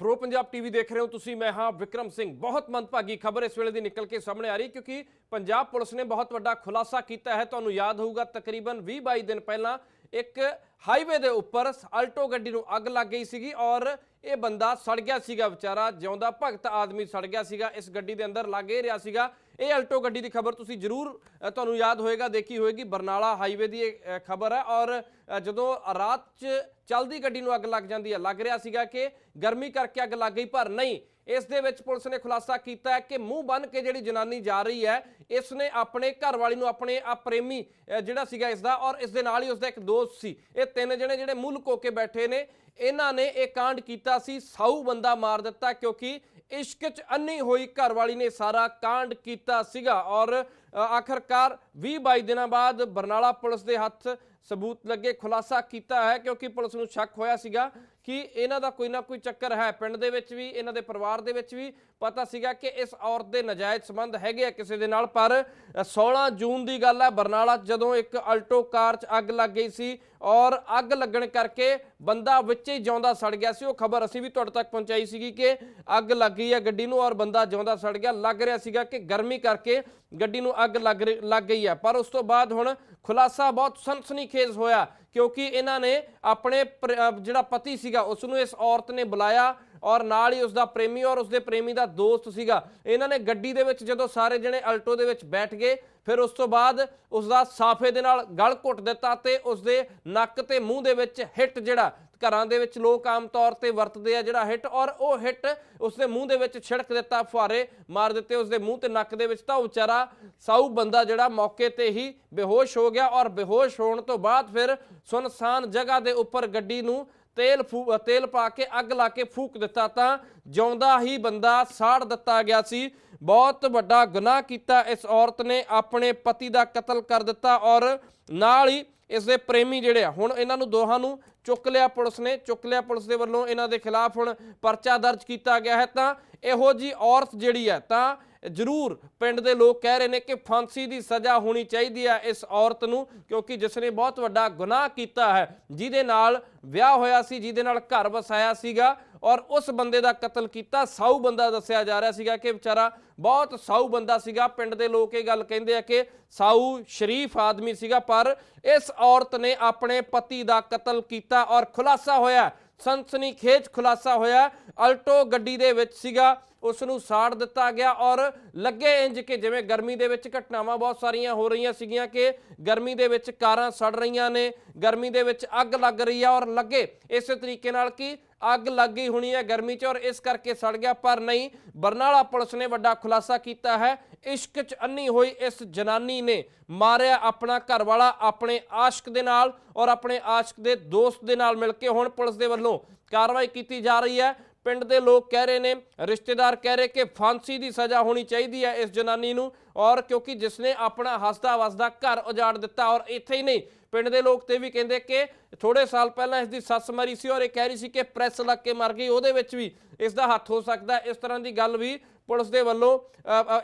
Pro Punjab TV ਦੇਖ ਰਹੇ ਹੋ ਤੁਸੀਂ, ਮੈਂ ਹਾਂ ਵਿਕਰਮ ਸਿੰਘ। ਬਹੁਤ ਮੰਦਭਾਗੀ ਖਬਰ ਇਸ ਵੇਲੇ ਦੀ ਨਿਕਲ ਕੇ ਸਾਹਮਣੇ ਆ ਰਹੀ, ਕਿਉਂਕਿ ਪੰਜਾਬ ਪੁਲਿਸ ਨੇ ਬਹੁਤ ਵੱਡਾ ਖੁਲਾਸਾ ਕੀਤਾ ਹੈ। ਤੁਹਾਨੂੰ ਯਾਦ ਹੋਊਗਾ, ਤਕਰੀਬਨ 20-22 ਦਿਨ ਪਹਿਲਾਂ ਇੱਕ ਹਾਈਵੇ ਦੇ ਉੱਪਰ ਆਲਟੋ ਗੱਡੀ ਨੂੰ ਅੱਗ ਲੱਗ ਗਈ ਸੀਗੀ ਔਰ ਇਹ ਬੰਦਾ ਸੜ ਗਿਆ ਸੀਗਾ ਵਿਚਾਰਾ। ਜਿਉਂਦਾ ਭਗਤ ਆਦਮੀ ਸੜ ਗਿਆ ਸੀਗਾ, ਇਸ ਗੱਡੀ ਦੇ ਅੰਦਰ ਲੱਗ ਹੀ ਰਿਹਾ ਸੀਗਾ ਇਹ ਆਲਟੋ ਗੱਡੀ ਦੀ ਖਬਰ ਤੁਸੀਂ ਜ਼ਰੂਰ ਤੁਹਾਨੂੰ ਯਾਦ ਹੋਏਗਾ, ਦੇਖੀ ਹੋਏਗੀ। ਬਰਨਾਲਾ ਹਾਈਵੇ ਦੀ ਇਹ ਖਬਰ ਹੈ ਔਰ ਜਦੋਂ ਰਾਤ 'ਚ ਚਲਦੀ ਗੱਡੀ ਨੂੰ ਅੱਗ ਲੱਗ ਜਾਂਦੀ ਹੈ, ਲੱਗ ਰਿਹਾ ਸੀਗਾ ਕਿ ਗਰਮੀ ਕਰਕੇ ਅੱਗ ਲੱਗ ਗਈ, ਪਰ ਨਹੀਂ। ਇਸ ਦੇ ਵਿੱਚ ਪੁਲਿਸ ਨੇ ਖੁਲਾਸਾ ਕੀਤਾ ਹੈ ਕਿ ਮੂੰਹ ਬੰਨ ਕੇ ਜਿਹੜੀ ਜਨਾਨੀ ਜਾ ਰਹੀ ਹੈ, ਇਸ ਨੇ ਆਪਣੇ ਘਰ ਵਾਲੀ ਨੂੰ ਆਪਣੇ ਆ ਪ੍ਰੇਮੀ ਜਿਹੜਾ ਸੀਗਾ ਇਸ ਦਾ ਔਰ ਇਸ ਦੇ ਨਾਲ ਹੀ ਉਸ ਦਾ ਇੱਕ ਦੋਸਤ ਸੀ। ਇਹ ਤਿੰਨ ਜਣੇ ਜਿਹੜੇ ਮੂੰਹ ਕੋਕੇ ਬੈਠੇ ਨੇ, ਇਹਨਾਂ ਨੇ ਇਹ ਕਾਂਡ ਕੀਤਾ ਸੀ, ਸਾਊ ਬੰਦਾ ਮਾਰ ਦਿੱਤਾ ਕਿਉਂਕਿ ਇਸ਼ਕ ਚ ਅੰਨੀ ਹੋਈ ਘਰਵਾਲੀ ਨੇ ਸਾਰਾ ਕਾਂਡ ਕੀਤਾ ਸੀਗਾ ਔਰ ਅ, ਆਖਰਕਾਰ 20 22 ਦਿਨਾਂ ਬਾਅਦ ਬਰਨਾਲਾ ਪੁਲਿਸ ਦੇ ਹੱਥ ਸਬੂਤ ਲੱਗੇ ਖੁਲਾਸਾ ਕੀਤਾ ਹੈ ਕਿਉਂਕਿ ਪੁਲਿਸ ਨੂੰ ਸ਼ੱਕ ਹੋਇਆ ਸੀਗਾ ਕਿ ਇਹਨਾਂ ਦਾ ਕੋਈ ਨਾ ਕੋਈ ਚੱਕਰ ਹੈ। ਪਿੰਡ ਦੇ ਵਿੱਚ ਵੀ ਇਹਨਾਂ ਦੇ ਪਰਿਵਾਰ ਦੇ ਵਿੱਚ ਵੀ ਪਤਾ ਸੀਗਾ ਕਿ ਇਸ ਔਰਤ ਦੇ ਨਜਾਇਜ਼ ਸੰਬੰਧ ਹੈਗੇ ਆ ਕਿਸੇ ਦੇ ਨਾਲ ਪਰ ਅ, 16 ਜੂਨ ਦੀ ਗੱਲ ਹੈ ਬਰਨਾਲਾ ਜਦੋਂ ਇੱਕ ਅਲਟੋ ਕਾਰ 'ਚ ਅੱਗ ਲੱਗ ਗਈ ਸੀ ਔਰ ਅੱਗ ਲੱਗਣ ਕਰਕੇ ਬੰਦਾ ਵਿੱਚ ਹੀ ਜਿਉਂਦਾ ਸੜ ਗਿਆ ਸੀ। ਉਹ ਖਬਰ ਅਸੀਂ ਵੀ ਤੁਹਾਡੇ ਤੱਕ ਪਹੁੰਚਾਈ ਸੀਗੀ ਕਿ ਅੱਗ ਲੱਗ ਗਈ ਹੈ ਗੱਡੀ ਨੂੰ ਔਰ ਬੰਦਾ ਜਿਉਂਦਾ ਸੜ ਗਿਆ। ਲੱਗ ਰਿਹਾ ਸੀਗਾ ਕਿ ਗਰਮੀ ਕਰਕੇ ਗੱਡੀ ਨੂੰ ਅੱਗ ਲੱਗ ਰਹੀ- ਲੱਗ ਗਈ ਹੈ। ਪਰ ਉਸ ਤੋਂ ਬਾਅਦ ਹੁਣ ਖੁਲਾਸਾ ਬਹੁਤ ਸਨਸਨੀਖੇਜ਼ ਹੋਇਆ ਕਿਉਂਕਿ ਇਹਨਾਂ ਨੇ ਆਪਣੇ ਪ੍ਰ- ਜਿਹੜਾ ਪਤੀ ਸੀਗਾ, ਉਸ ਨੂੰ ਇਸ ਔਰਤ ਨੇ ਬੁਲਾਇਆ ਔਰ ਨਾਲ ਹੀ ਉਸ ਦਾ ਪ੍ਰੇਮੀ ਔਰ ਉਸ ਦੇ ਪ੍ਰੇਮੀ ਦਾ ਦੋਸਤ ਸੀਗਾ। ਇਹਨਾਂ ਨੇ ਗੱਡੀ ਦੇ ਵਿੱਚ ਜਦੋਂ ਸਾਰੇ ਜਣੇ ਅਲਟੋ ਦੇ ਵਿੱਚ ਬੈਠ ਗਏ, ਫਿਰ ਉਸ ਤੋਂ ਬਾਅਦ ਉਸ ਦਾ ਸਾਫੇ ਦੇ ਨਾਲ ਗਲ ਘੁੱਟ ਦਿੱਤਾ ਤੇ ਉਸ ਦੇ ਨੱਕ ਤੇ ਮੂੰਹ ਦੇ ਵਿੱਚ ਹਿੱਟ ਜਿਹੜਾ ਘਰਾਂ ਦੇ ਵਿੱਚ ਲੋਕ ਆਮ ਤੌਰ ਤੇ ਵਰਤਦੇ ਆ ਜਿਹੜਾ ਹਿੱਟ, ਔਰ ਉਹ ਹਿੱਟ ਉਸ ਦੇ ਮੂੰਹ ਦੇ ਵਿੱਚ ਛਿੜਕ ਦਿੱਤਾ, ਫੁਹਾਰੇ ਮਾਰ ਦਿੱਤੇ ਉਸ ਦੇ ਮੂੰਹ ਤੇ ਨੱਕ ਦੇ ਵਿੱਚ। ਤਾਂ ਉਹ ਵਿਚਾਰਾ ਸਾਊ ਬੰਦਾ ਜਿਹੜਾ ਮੌਕੇ ਤੇ ਹੀ ਬੇਹੋਸ਼ ਹੋ ਗਿਆ ਔਰ ਬੇਹੋਸ਼ ਹੋਣ ਤੋਂ ਬਾਅਦ ਫਿਰ ਸੁਨਸਾਨ ਜਗ੍ਹਾ ਦੇ ਉੱਪਰ ਗੱਡੀ ਨੂੰ ਤੇਲ ਫੂ- ਤੇਲ ਪਾ ਕੇ ਅੱਗ ਲਾ ਕੇ ਫੂਕ ਦਿੱਤਾ ਤਾਂ ਜਿਉਂਦਾ ਹੀ ਬੰਦਾ ਸਾੜ ਦਿੱਤਾ ਗਿਆ ਸੀ। ਬਹੁਤ ਵੱਡਾ ਗੁਨਾਹ ਕੀਤਾ ਇਸ ਔਰਤ ਨੇ, ਆਪਣੇ ਪਤੀ ਦਾ ਕਤਲ ਕਰ ਦਿੱਤਾ ਔਰ ਨਾਲ ਹੀ ਇਸ ਦੇ ਪ੍ਰੇਮੀ ਜਿਹੜੇ ਆ, ਹੁਣ ਇਹਨਾਂ ਨੂੰ ਦੋਹਾਂ ਨੂੰ ਚੁੱਕ ਲਿਆ ਪੁਲਿਸ ਨੇ, ਚੁੱਕ ਲਿਆ ਪੁਲਿਸ ਦੇ ਵੱਲੋਂ ਇਹਨਾਂ ਦੇ ਖਿਲਾਫ ਹੁਣ ਪਰਚਾ ਦਰਜ ਕੀਤਾ ਗਿਆ ਹੈ ਤਾਂ ਇਹੋ ਜੀ ਔਰਤ ਜਿਹੜੀ ਹੈ ਤਾਂ ਜ਼ਰੂਰ ਪਿੰਡ ਦੇ ਲੋਕ ਕਹਿ ਰਹੇ ਨੇ ਕਿ ਫਾਂਸੀ ਦੀ ਸਜ਼ਾ ਹੋਣੀ ਚਾਹੀਦੀ ਹੈ ਇਸ ਔਰਤ ਨੂੰ, ਕਿਉਂਕਿ ਜਿਸ ਨੇ ਬਹੁਤ ਵੱਡਾ ਗੁਨਾਹ ਕੀਤਾ ਹੈ, ਜਿਹਦੇ ਨਾਲ ਵਿਆਹ ਹੋਇਆ ਸੀ, ਜਿਹਦੇ ਨਾਲ ਘਰ ਵਸਾਇਆ ਸੀਗਾ ਔਰ ਉਸ ਬੰਦੇ ਦਾ ਕਤਲ ਕੀਤਾ। ਸਾਊ ਬੰਦਾ ਦੱਸਿਆ ਜਾ ਰਿਹਾ ਸੀਗਾ ਕਿ ਵਿਚਾਰਾ ਬਹੁਤ ਸਾਊ ਬੰਦਾ ਸੀਗਾ। ਪਿੰਡ ਦੇ ਲੋਕ ਇਹ ਗੱਲ ਕਹਿੰਦੇ ਆ ਕਿ ਸਾਊ ਸ਼ਰੀਫ ਆਦਮੀ ਸੀਗਾ, ਪਰ ਇਸ ਔਰਤ ਨੇ ਆਪਣੇ ਪਤੀ ਦਾ ਕਤਲ ਕੀਤਾ ਔਰ ਖੁਲਾਸਾ ਹੋਇਆ। ਸਨਸਨੀਖੇਜ ਖੁਲਾਸਾ ਹੋਇਆ। ਅਲਟੋ ਗੱਡੀ ਦੇ ਵਿੱਚ ਸੀਗਾ। ਉਸ ਨੂੰ ਸਾੜ ਦਿੱਤਾ ਗਿਆ ਔਰ ਲੱਗੇ ਇੰਜ ਕਿ ਜਿਵੇਂ ਗਰਮੀ ਦੇ ਵਿੱਚ ਘਟਨਾਵਾਂ ਬਹੁਤ ਸਾਰੀਆਂ ਹੋ ਰਹੀਆਂ ਸੀਗੀਆਂ ਕਿ ਗਰਮੀ ਦੇ ਵਿੱਚ ਕਾਰਾਂ ਸੜ ਰਹੀਆਂ ਨੇ, ਗਰਮੀ ਦੇ ਵਿੱਚ ਅੱਗ ਲੱਗ ਰਹੀ ਆ ਔਰ ਲੱਗੇ। ਇਸੇ ਤਰੀਕੇ ਨਾਲ ਕਿ ਅੱਗ ਲੱਗ ਗਈ ਹੋਣੀ ਹੈ ਗਰਮੀ 'ਚ ਔਰ ਇਸ ਕਰਕੇ ਸੜ ਗਿਆ, ਪਰ ਨਹੀਂ, ਬਰਨਾਲਾ ਪੁਲਿਸ ਨੇ ਵੱਡਾ ਖੁਲਾਸਾ ਕੀਤਾ ਹੈ। ਇਸ਼ਕ 'ਚ ਅੰਨੀ ਹੋਈ ਇਸ ਜਨਾਨੀ ਨੇ ਮਾਰਿਆ ਆਪਣਾ ਘਰ ਵਾਲਾ ਆਪਣੇ ਆਸ਼ਕ ਦੇ ਨਾਲ ਔਰ ਆਪਣੇ ਆਸ਼ਕ ਦੇ ਦੋਸਤ ਦੇ ਨਾਲ ਮਿਲ ਕੇ ਹੁਣ ਪੁਲਿਸ ਦੇ ਵੱਲੋਂ ਕਾਰਵਾਈ ਕੀਤੀ ਜਾ ਰਹੀ ਹੈ। ਪਿੰਡ ਦੇ ਲੋਕ ਕਹਿ ਰਹੇ ਨੇ, ਰਿਸ਼ਤੇਦਾਰ ਕਹਿ ਰਹੇ ਕਿ ਫਾਂਸੀ ਦੀ ਸਜ਼ਾ ਹੋਣੀ ਚਾਹੀਦੀ ਹੈ ਇਸ ਜਨਾਨੀ ਨੂੰ ਔਰ ਕਿਉਂਕਿ ਜਿਸ ਨੇ ਆਪਣਾ ਹੱਸਦਾ ਵਸਦਾ ਘਰ ਉਜਾੜ ਦਿੱਤਾ ਔਰ ਇੱਥੇ ਹੀ ਨਹੀਂ, ਪਿੰਡ ਦੇ ਲੋਕ ਤੇ ਵੀ ਕਹਿੰਦੇ ਕਿ ਥੋੜੇ ਸਾਲ ਪਹਿਲਾਂ ਇਸ ਦੀ ਸੱਸ ਮਰੀ ਸੀ ਔਰ ਇਹ ਕਹਿ ਰਹੀ ਸੀ ਕਿ ਪ੍ਰੈਸ ਲੱਗ ਕੇ ਮਰ ਗਈ, ਉਹਦੇ ਵਿੱਚ ਵੀ ਇਸ ਦਾ ਹੱਥ ਹੋ ਸਕਦਾ, ਇਸ ਤਰ੍ਹਾਂ ਦੀ ਗੱਲ ਵੀ ਪੁਲਿਸ ਦੇ ਵੱਲੋਂ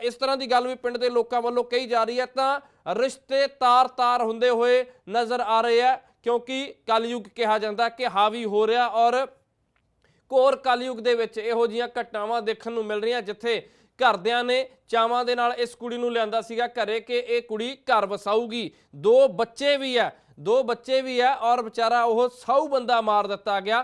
ਇਸ ਤਰ੍ਹਾਂ ਦੀ ਗੱਲ ਵੀ ਪਿੰਡ ਦੇ ਲੋਕਾਂ ਵੱਲੋਂ ਕਹੀ ਜਾ ਰਹੀ ਹੈ, ਤਾਂ ਰਿਸ਼ਤੇ ਤਾਰ-ਤਾਰ ਹੁੰਦੇ ਹੋਏ ਨਜ਼ਰ ਆ ਰਹੇ ਆ ਕਿਉਂਕਿ ਕਲਯੁਗ ਕਿਹਾ ਜਾਂਦਾ ਕਿ ਹਾਵੀ ਹੋ ਰਿਹਾ ਔਰ ਕੋਰ ਕਲਯੁਗ ਦੇ ਵਿੱਚ ਇਹੋ ਜੀਆਂ ਘਟਨਾਵਾਂ ਦੇਖਣ ਨੂੰ ਮਿਲ ਰਹੀਆਂ, ਜਿੱਥੇ ਘਰਦਿਆਂ ਨੇ ਚਾਵਾਂ ਦੇ ਨਾਲ ਇਸ ਕੁੜੀ ਨੂੰ ਲਿਆਂਦਾ ਸੀਗਾ ਘਰੇ ਕਿ ਇਹ ਕੁੜੀ ਘਰ ਵਸਾਊਗੀ। ਦੋ ਬੱਚੇ ਵੀ ਆ ਦੋ ਬੱਚੇ ਵੀ ਆ ਔਰ ਵਿਚਾਰਾ ਉਹ ਸਾਊ ਬੰਦਾ ਮਾਰ ਦਿੱਤਾ ਗਿਆ।